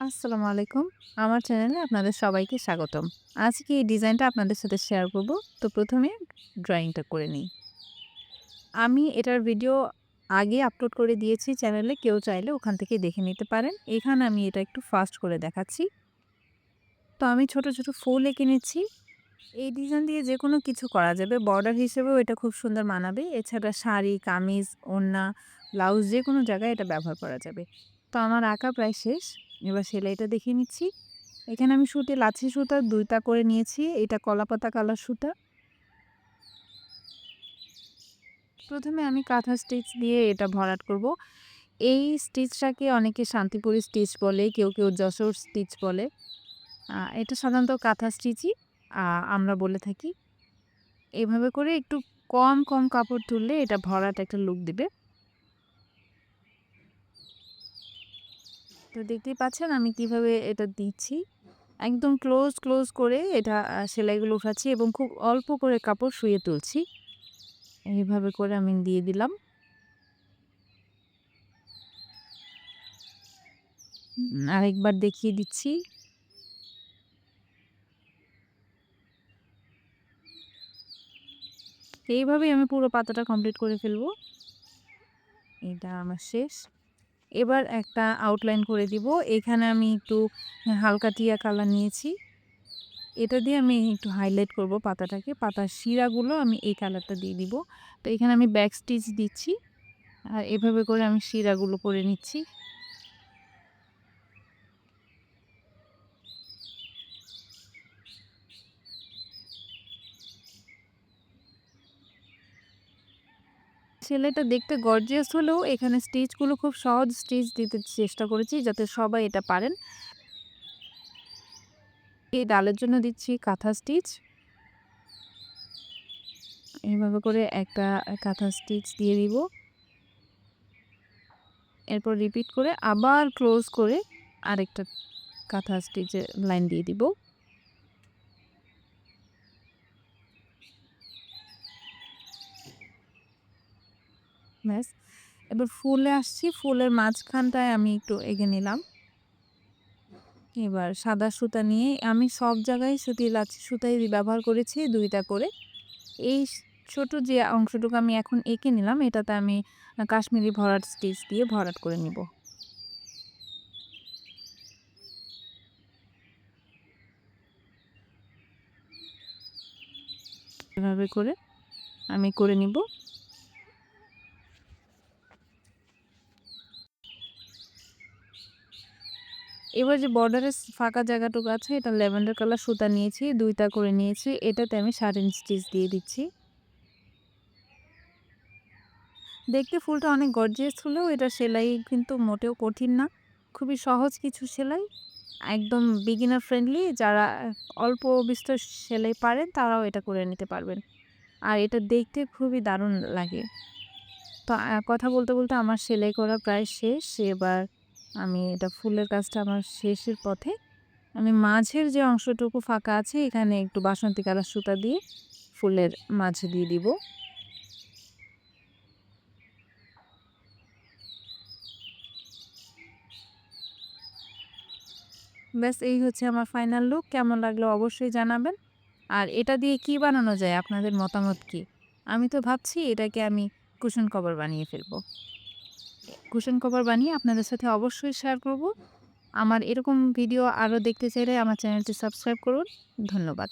আসসালামু আলাইকুম। আমার চ্যানেলে আপনাদের সবাইকে স্বাগতম। আজকে এই ডিজাইনটা আপনাদের সাথে শেয়ার করব। তো প্রথমে ড্রয়িংটা করে নিই। আমি এটার ভিডিও আগে আপলোড করে দিয়েছি চ্যানেলে। কেউ চাইলে ওখান থেকে দেখে নিতে পারেন। এখানে আমি এটা একটু ফাস্ট করে দেখাচ্ছি। তো আমি ছোট, ছোট ফুল এঁকে নিচ্ছি। এই ডিজাইন দিয়ে যে কোনো কিছু করা যাবে। বর্ডার হিসেবেও এটা খুব সুন্দর মানাবে। এছাড়া শাড়ি, কামিজ, ওড়না, ব্লাউজ যে কোনো জায়গায় এটা ব্যবহার করা যাবে। তো আমার আঁকা প্রায় শেষ। এবার সেলাইটা দেখিয়ে নিচ্ছি। এখানে আমি সুতে লাচ্ছি সুতা দুইটা করে নিয়েছি। এটা কলাপাতা কালার সুতা। প্রথমে আমি কাঁথা স্টিচ দিয়ে এটা ভরাট করব। এই স্টিচটাকে অনেকে শান্তিপুরি স্টিচ বলে, কেউ, কেউ যশোর স্টিচ বলে। এটা সাধারণত কাঁথা স্টিচই আমরা বলে থাকি। এভাবে করে একটু কম, কম কাপড় তুললে এটা ভরাট একটা লুক দিবে। তো দেখতেই পাচ্ছেন আমি কীভাবে এটা দিচ্ছি। একদম ক্লোজ, ক্লোজ করে এটা সেলাইগুলো উঠাচ্ছি এবং খুব অল্প করে কাপড় শুয়ে তুলছি। এইভাবে করে আমি দিয়ে দিলাম। আরেকবার দেখিয়ে দিচ্ছি। এইভাবেই আমি পুরো পাতাটা কমপ্লিট করে ফেলব। এটা আমার শেষ। এবার একটা আউটলাইন করে দিব। এখানে আমি একটু হালকা টিয়া কালার নিয়েছি। এটা দিয়ে আমি একটু হাইলাইট করব পাতাটাকে। পাতার শিরাগুলো আমি এই কালারটা দিয়ে দিব। তো এখানে আমি ব্যাক স্টিচ দিচ্ছি। আর এভাবে করে আমি শিরাগুলো করে নিচ্ছি। সেলাইটা দেখতে গর্জিয়াস হলেও এখানে স্টিচগুলো খুব সহজ স্টিচ দিতে চেষ্টা করেছি যাতে সবাই এটা পারেন। এই ডালের জন্য দিচ্ছি কাঁথা স্টিচ। এভাবে করে একটা কাঁথা স্টিচ দিয়ে দিব। এরপর রিপিট করে আবার ক্লোজ করে আরেকটা কাঁথা স্টিচের লাইন দিয়ে দিব। ব্যাস। এবার ফুলে আসছি। ফুলের মাঝখানটায় আমি একটু এঁকে নিলাম। এবার সাদা সুতা নিয়ে আমি সব জায়গায় সুতি লাচ্ছি, সুতাই ব্যবহার করেছি দুইটা করে। এই ছোট যে অংশটুকু আমি এখন এঁকে নিলাম, এটাতে আমি কাশ্মীরি ভরাট স্টিচ দিয়ে ভরাট করে নিব। এভাবে করে আমি করে নিব। এবার যে বর্ডারের ফাঁকা জায়গাটুকু আছে এটা ল্যাভেন্ডার কালার সুতা নিয়েছি দুইটা করে নিয়েছি। এটাতে আমি সাটিন স্টিচ দিয়ে দিচ্ছি। দেখতে ফুলটা অনেক গর্জিয়াস হলেও এটা সেলাই কিন্তু মোটেও কঠিন না। খুবই সহজ কিছু সেলাই। একদম বিগিনার ফ্রেন্ডলি যারা অল্প বিস্তর সেলাই পারেন তারাও এটা করে নিতে পারবেন। আর এটা দেখতে খুবই দারুণ লাগে। তো কথা বলতে, বলতে আমার সেলাই করা প্রায় শেষ। এবার আমি এটা ফুলের কাজটা আমার শেষের পথে। আমি মাঝের যে অংশটুকু ফাঁকা আছে, এখানে একটু বাসন্তী কালার সুতা দিয়ে ফুলের মাঝে দিয়ে দিব। ব্যাস, এই হচ্ছে আমার ফাইনাল লুক। কেমন লাগল অবশ্যই জানাবেন। আর এটা দিয়ে কি বানানো যায় আপনাদের মতামত কি? আমি তো ভাবছি এটাকে আমি কুশন কভার বানিয়ে ফেলব। কুশন কভার বানিয়ে আপনাদের সাথে অবশ্যই শেয়ার করব। আমার এরকম ভিডিও আরও দেখতে চাইলে আমার চ্যানেলটি সাবস্ক্রাইব করুন। ধন্যবাদ।